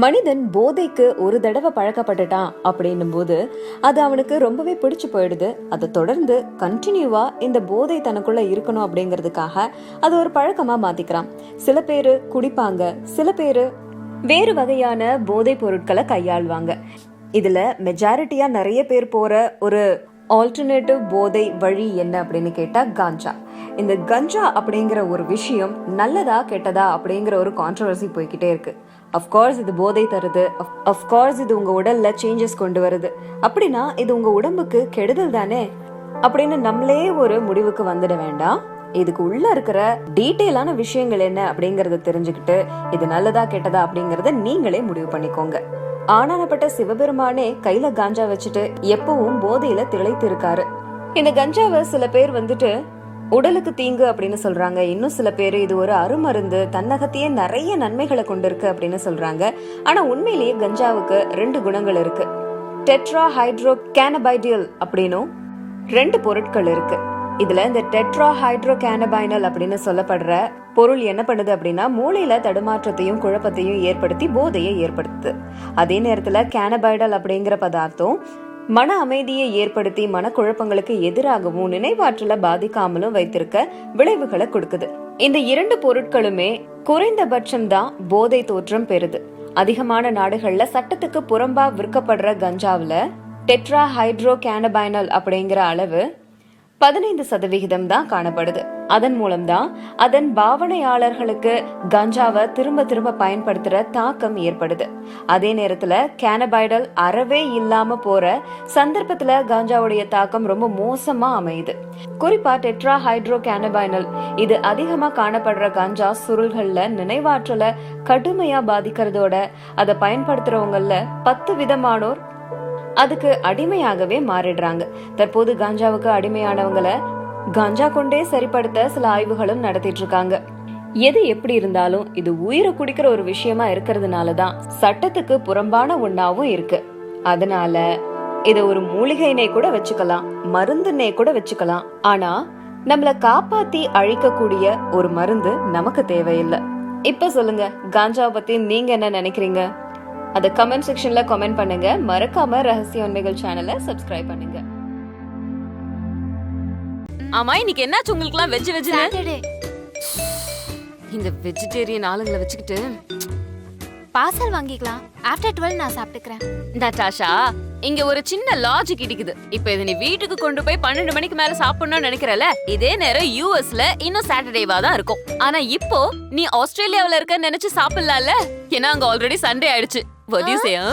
மனிதன் போதைக்கு ஒரு தடவை பழக்கப்பட்டுட்டான் அப்படின்னும் போது அது அவனுக்கு ரொம்பவே பிடிச்சு போயிடுது. அதை தொடர்ந்து கண்டினியூவா இந்த போதை தனக்குள்ள இருக்கணும் அப்படிங்கிறதுக்காக அது ஒரு பழக்கமா மாத்திக்கிறான். சில பேரு குடிப்பாங்க சில பேரு வேறு வகையான போதைப் பொருட்களை கையாள்வாங்க. இதுல மெஜாரிட்டியா நிறைய பேர் போற ஒரு ஆல்டர்னேட்டிவ் போதை வழி என்ன அப்படின்னு கேட்டா காஞ்சா இந்த கஞ்சா அப்படிங்கிற ஒரு விஷயம் நல்லதா கெட்டதா அப்படிங்கிற ஒரு கான்ட்ரவர்சி போய்கிட்டே இருக்கு. அஃப்கோர்ஸ் இது போதை தருது. அஃப்கோர்ஸ் இது உங்க உடல்ல சேஞ்சஸ் கொண்டு வருது. அப்படின்னா இது உங்க உடம்புக்கு கெடுதல் தானே? அப்படின்னு நம்மளே ஒரு முடிவுக்கு வந்துட வேண்டாம். இதுக்கு உள்ள இருக்கிற டீட்டெயிலான விஷயங்கள் என்ன அப்படிங்கறத தெரிஞ்சுக்கிட்டு இது நல்லதா கெட்டதா அப்படிங்கறத நீங்களே முடிவு பண்ணிக்கோங்க. ஆனானப்பட்ட சிவபெருமானே கையில காஞ்சா வச்சுட்டு எப்பவும் போதையில திளைத்து இருக்காரு இந்த கஞ்சாவை சில பேர் வந்துட்டு உடலுக்கு தீங்கு அப்படின்னு சொல்றாங்க. இன்னும் சில பேர் இது ஒரு அருமருந்து தன்னகத்தையே நிறைய நன்மைகளை கொண்டிருக்கு அப்படின்னு சொல்றாங்க. ஆனா உண்மையிலேயே கஞ்சாவுக்கு ரெண்டு குணங்கள் இருக்கு. டெட்ரா ஹைட்ரோ கேனபைடியல் அப்படின்னும் ரெண்டு பொருட்கள் இருக்கு. இதுல இந்த டெட்ரா ஹைட்ரோ கேனபைனல் அப்படின்னு சொல்லப்படுற பொருள் என்ன பண்ணுது அப்படின்னா மூளையில தடுமாற்றத்தையும் குழப்பத்தையும் ஏற்படுத்தி போதையை ஏற்படுத்துது. அதே நேரத்துல கேனபைடல் அப்படிங்கிற பதார்த்தம் மன அமைதியை ஏற்படுத்தி மனக்குழப்பங்களுக்கு எதிராகவும் நினைவாற்றலை பாதிக்காமலும் வைத்திருக்க விளைவுகளை கொடுக்குது. இந்த இரண்டு பொருட்களுமே குறைந்தபட்சம் தான் போதை தோற்றம் பெறுது. அதிகமான நாடுகள்ல சட்டத்துக்கு புறம்பா விற்கப்படுற கஞ்சாவில டெட்ரா ஹைட்ரோ கேனபைனல் அப்படிங்கிற அளவு பதினைந்து சதவிகிதம் தான் காணப்படுது. அதன் மூலம்தான் அதன் பாவனையாளர்களுக்கு கஞ்சாவை திரும்ப திரும்ப பயன்படுத்துற தாக்கம் ஏற்படுது. அதே நேரத்துல கேனபைடல் அறவே இல்லாம போற சந்தர்ப்பத்துல கஞ்சாவுடைய தாக்கம் ரொம்ப மோசமா அமையுது. குறிப்பா டெட்ரா ஹைட்ரோ கேனபைனல் இது அதிகமா காணப்படுற கஞ்சா சுருள்கள்ல நினைவாற்றல கடுமையா பாதிக்கிறதோட அதை பயன்படுத்துறவங்கல்ல பத்து விதமானோர் அதுக்கு அடிமையாகவே மாறிடுறாங்க. தற்போது காஞ்சாவுக்கு அடிமையானவங்களை காஞ்சா கொண்டே சரிப்படுத்த சில ஆய்வுகளும் நடத்திட்டு இருக்காங்க எது எப்படி இருந்தாலும் இது உயிரை குடிக்கிற ஒரு விஷயமா இருக்கிறதுனால தான் சட்டத்துக்கு புறம்பான ஒன்னாவும் இருக்கு. அதனால இத ஒரு மூலிகைனே கூட வச்சுக்கலாம் மருந்துன்னே கூட வச்சுக்கலாம். ஆனா நம்மள காப்பாத்தி அழிக்கக்கூடிய ஒரு மருந்து நமக்கு தேவையில்லை. இப்ப சொல்லுங்க காஞ்சாவை பத்தி நீங்க என்ன நினைக்கிறீங்க? அதை கமெண்ட் செக்ஷன்ல கமெண்ட் பண்ணுங்க. மறக்காம ரகசிய உண்மைகள் சேனலை சப்ஸ்கிரைப் பண்ணுங்க. ஆமா இன்னைக்கு என்னாச்சு உங்களுக்குலாம் வெஜ் வெஜ் இந்த வெஜிடேரியன் ஆளுங்களை வச்சுக்கிட்டு பார்சல் வாங்கிக்கலாம். ஆஃப்டர் டுவெல் நான் சாப்பிட்டுக்கிறேன். நட்டாஷா இங்க ஒரு சின்ன லாஜிக் இடிக்குது. இப்ப இது நீ வீட்டுக்கு கொண்டு போய் பன்னெண்டு மணிக்கு மேல சாப்பிடணும்னு நினைக்கிறல இதே நேரம் யூஎஸ்ல இன்னும் சாட்டர்டேவா தான் இருக்கும். ஆனா இப்போ நீ ஆஸ்திரேலியாவுல இருக்க நினைச்சு சாப்பிடலாம்ல? ஏன்னா அங்க ஆல்ரெடி சண்டே ஆயிடுச்சு. Vou Hã? dizer, hã?